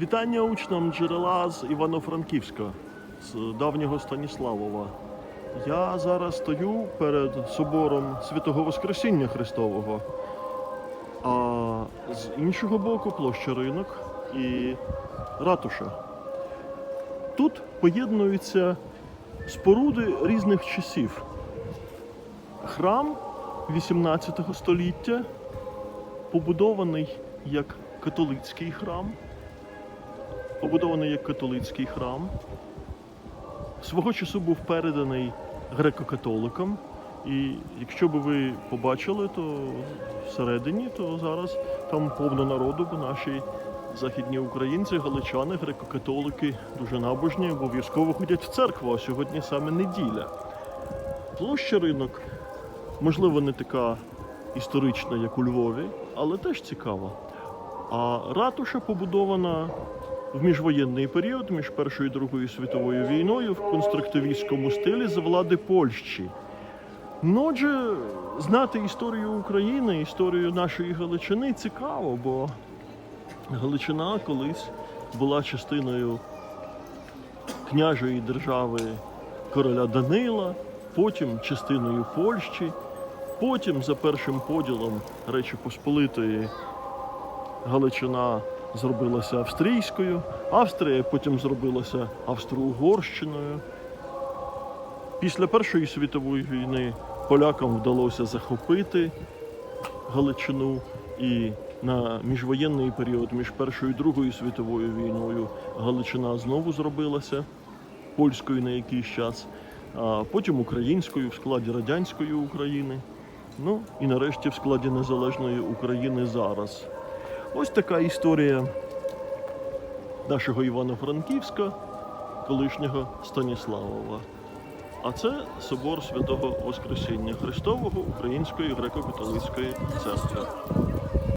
Вітання учням джерела з Івано-Франківська, з давнього Станіславова. Я зараз стою перед собором Святого Воскресіння Христового, а з іншого боку площа ринок і ратуша. Тут поєднуються споруди різних часів. Храм 18 століття, побудований як католицький храм побудований як католицький храм. Свого часу був переданий греко-католикам. І якщо би ви побачили, то всередині, то зараз там повно народу, бо наші західні українці, галичани, греко-католики дуже набожні, обов'язково ходять в церкву, а сьогодні саме неділя. Площа ринок, можливо, не така історична, як у Львові, але теж цікава. А ратуша побудована в міжвоєнний період між Першою і Другою світовою війною в конструктивістському стилі за влади Польщі. Ну, отже, знати історію України, історію нашої Галичини цікаво, бо Галичина колись була частиною княжої держави короля Данила, потім частиною Польщі, потім за першим поділом Речі Посполитої Галичина зробилася австрійською, Австрія потім зробилася Австро-Угорщиною. Після Першої світової війни полякам вдалося захопити Галичину і на міжвоєнний період між Першою і Другою світовою війною Галичина знову зробилася польською на якийсь час, а потім українською в складі радянської України. Ну і нарешті в складі незалежної України зараз. Ось така історія нашого Івано-Франківська, колишнього Станіславова. А це собор святого Воскресіння Христового Української греко-католицької церкви.